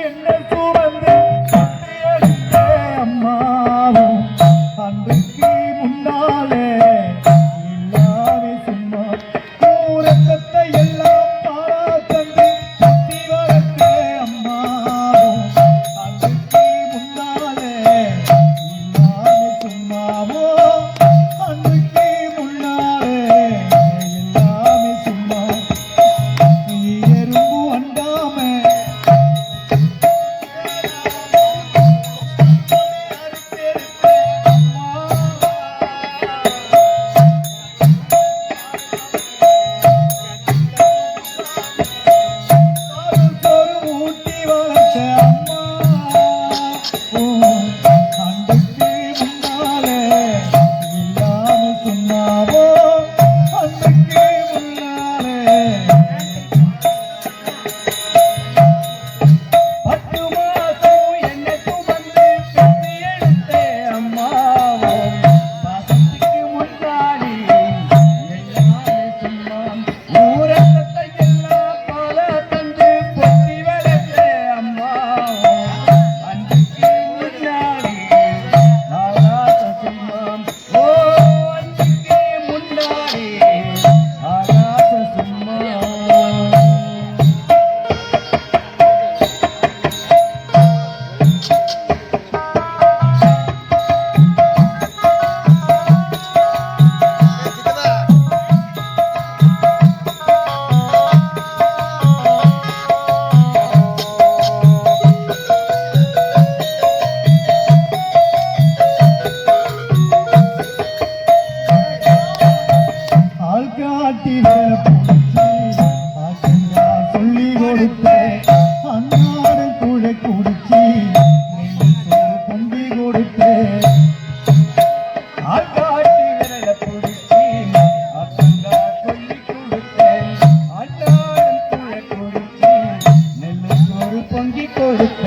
என்ன கொடுத்த அன்னாரை கூட குடிச்சு தந்தி கொடுத்த. ஆட்காட்டி விரல பிடிச்சி அப்பா சொல்லி கொடுத்த. அன்னாரம் கூட குடிச்சு நெல்லு ஒரு பொங்கி கொடுத்த.